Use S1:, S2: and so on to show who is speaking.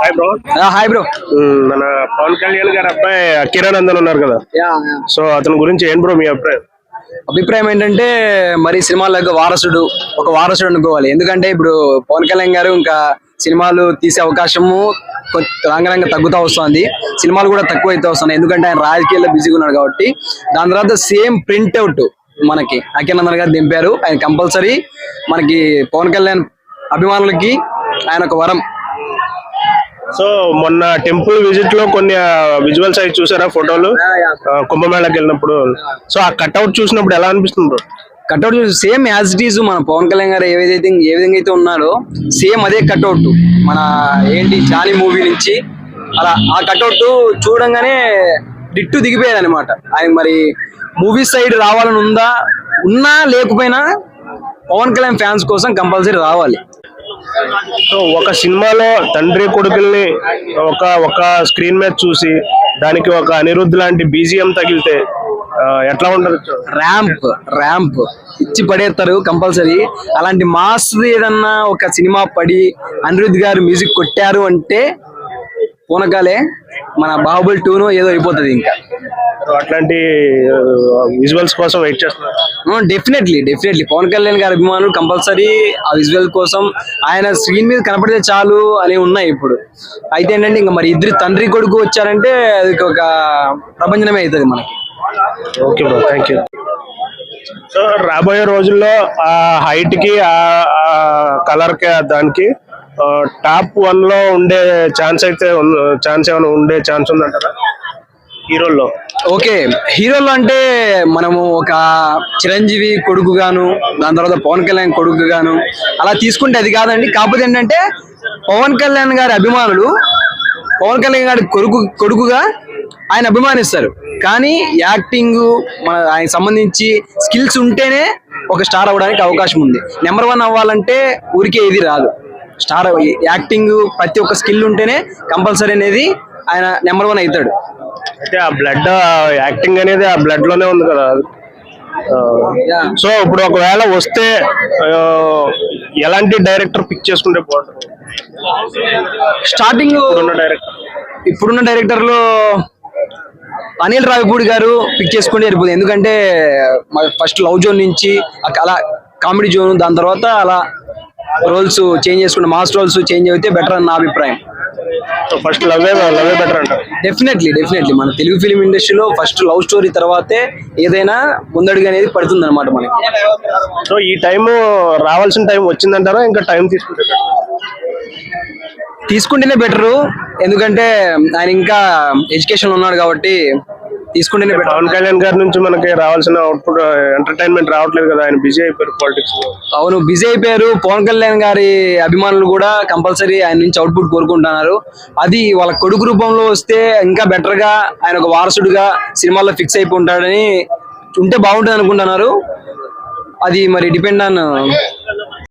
S1: Hi bro
S2: hi bro
S1: మన పవన్ కళ్యాణ్ గారి అబ్బాయి కిరణ్ ఉన్నారు కదా. సో అతని గురించి ఏం బ్రో మీ అభిప్రాయం?
S2: అభిప్రాయం ఏంటంటే మరి సినిమాలకు వారసుడు ఒక వారసుడు అనుకోవాలి. ఎందుకంటే ఇప్పుడు పవన్ కళ్యాణ్ గారు ఇంకా సినిమాలు తీసే అవకాశము రంగరంగ తగ్గుతూ వస్తుంది. సినిమాలు కూడా తక్కువ అయితే వస్తున్నాయి. ఎందుకంటే ఆయన రాజకీయాల్లో బిజీగా ఉన్నాడు కాబట్టి. దాని తర్వాత సేమ్ ప్రింట్ అవుట్ మనకి అఖిలందన్ గారు దింపారు. ఆయన కంపల్సరీ మనకి పవన్ కళ్యాణ్ అభిమానులకి ఆయన ఒక వరం.
S1: సో మొన్న టెంపుల్ విజిట్లో కొన్ని విజువల్స్ అవి చూసారా ఫోటోలు? కుంభమేళకి వెళ్ళినప్పుడు. సో ఆ కట్అవుట్ చూసినప్పుడు ఎలా అనిపిస్తుంది bro?
S2: Cutout same as it is మన పవన్ కళ్యాణ్ గారు ఏదైతే ఏ విధంగా అయితే ఉన్నాడో సేమ్ అదే కట్అవుట్. మన ఏంటి జానీ మూవీ నుంచి అలా ఆ కట్అవుట్ చూడంగానే డిట్టు దిగిపోయాడు అనమాట ఆయన మరి మూవీ సైడ్ రావాలని ఉందా ఉన్నా లేకపోయినా పవన్ కళ్యాణ్ ఫ్యాన్స్ కోసం కంపల్సరీ రావాలి.
S1: సో ఒక సినిమాలో తండ్రి కొడుకుల్ని ఒక ఒక స్క్రీన్ మీద చూసి దానికి ఒక అనిరుద్ధ్ లాంటి బీజిఎం తగిలితే ఎట్లా ఉండదు
S2: ర్యాంప్ ర్యాంప్. ఇచ్చి పడేస్తారు కంపల్సరీ. అలాంటి మాస్ ఏదన్నా ఒక సినిమా పడి అనిరుద్ధ్ గారు మ్యూజిక్ కొట్టారు అంటే పూనకాలే మన బాహుబలి టూను ఏదో అయిపోతుంది ఇంకా.
S1: అట్లాంటి విజువల్స్ కోసం వెయిట్ చేస్తున్నారు.
S2: డెఫినెట్లీ డెఫినెట్లీ పవన్ కళ్యాణ్ గారి అభిమానులు కంపల్సరీ ఆ విజువల్ కోసం ఆయన స్క్రీన్ మీద కనపడితే చాలు అని ఉన్నాయి ఇప్పుడు. అయితే ఏంటంటే ఇంకా మరి ఇద్దరు తండ్రి కొడుకు వచ్చారంటే అది ఒక ప్రపంచమే అవుతుంది మనకి.
S1: Okay bro thank you so రాబోయే రోజుల్లో ఆ హైట్కి ఆ కలర్కి దానికి టాప్ వన్లో ఉండే ఛాన్స్ అయితే ఛాన్స్ ఏమైనా ఉండే ఛాన్స్ ఉందంటారా? హీరోల్లో?
S2: ఓకే హీరోలు అంటే మనము ఒక చిరంజీవి కొడుకు గాను దాని తర్వాత పవన్ కళ్యాణ్ కొడుకు గాను అలా తీసుకుంటే అది కాదండి. కాకపోతే ఏంటంటే పవన్ కళ్యాణ్ గారి అభిమానులు పవన్ కళ్యాణ్ గారి కొడుకు కొడుకుగా ఆయన అభిమానిస్తారు. కానీ యాక్టింగ్ మన ఆయన సంబంధించి స్కిల్స్ ఉంటేనే ఒక స్టార్ అవ్వడానికి అవకాశం ఉంది. నెంబర్ వన్ అవ్వాలంటే ఊరికే ఇది రాదు. స్టార్ యాక్టింగ్ ప్రతి ఒక్క స్కిల్ ఉంటేనే కంపల్సరీ అనేది ఆయన నెంబర్ వన్ అవుతాడు.
S1: అయితే ఆ బ్లడ్ యాక్టింగ్ అనేది ఆ బ్లడ్లోనే ఉంది కదా సో ఇప్పుడు ఒకవేళ వస్తే ఎలాంటి డైరెక్టర్ పిక్ చేసుకుంటే బాగుంటుంది?
S2: స్టార్టింగ్
S1: ఉన్న డైరెక్టర్
S2: ఇప్పుడున్న డైరెక్టర్లు అనిల్ రావిపూడి గారు పిక్ చేసుకుంటే సరిపోతుంది ఎందుకంటే ఫస్ట్ లవ్ జోన్ నుంచి అలా కామెడీ జోన్ దాని తర్వాత అలా రోల్స్ చేంజ్ చేసుకుంటే మాస్ రోల్స్ చేంజ్ అయితే బెటర్ అని నా అభిప్రాయం.
S1: ఫస్ట్ లవే లవే బెటర్ అంటారు.
S2: డెఫినెట్లీ డెఫినెట్లీ మన తెలుగు ఫిలిం ఇండస్ట్రీలో ఫస్ట్ లవ్ స్టోరీ తర్వాతే ఏదైనా ముందడుగు అనేది పడుతుంది అనమాట మనకి.
S1: సో ఈ టైం రావాల్సిన టైం వచ్చిందంటారా? ఇంకా టైం తీసుకుంటే
S2: తీసుకుంటేనే బెటరు ఎందుకంటే ఆయన ఇంకా ఎడ్యుకేషన్ ఉన్నాడు కాబట్టి తీసుకుంటేనే బెటర్
S1: పవన్ కళ్యాణ్ గారి నుంచి మనకి రావాల్సిన అవుట్పుట్ ఎంటర్టైన్మెంట్ రావట్లేదు కదా ఆయన బిజీ అయిపోయారు పాలిటిక్స్లో.
S2: అవును బిజీ అయిపోయారు. పవన్ కళ్యాణ్ గారి అభిమానులు కూడా కంపల్సరీ ఆయన నుంచి అవుట్పుట్ కోరుకుంటున్నారు. అది వాళ్ళ కొడుకు రూపంలో వస్తే ఇంకా బెటర్గా ఆయన ఒక వారసుడిగా సినిమాల్లో ఫిక్స్ అయిపోయి ఉంటాడని ఉంటే బాగుంటుంది అనుకుంటున్నారు. అది మరి డిపెండ్ ఆన్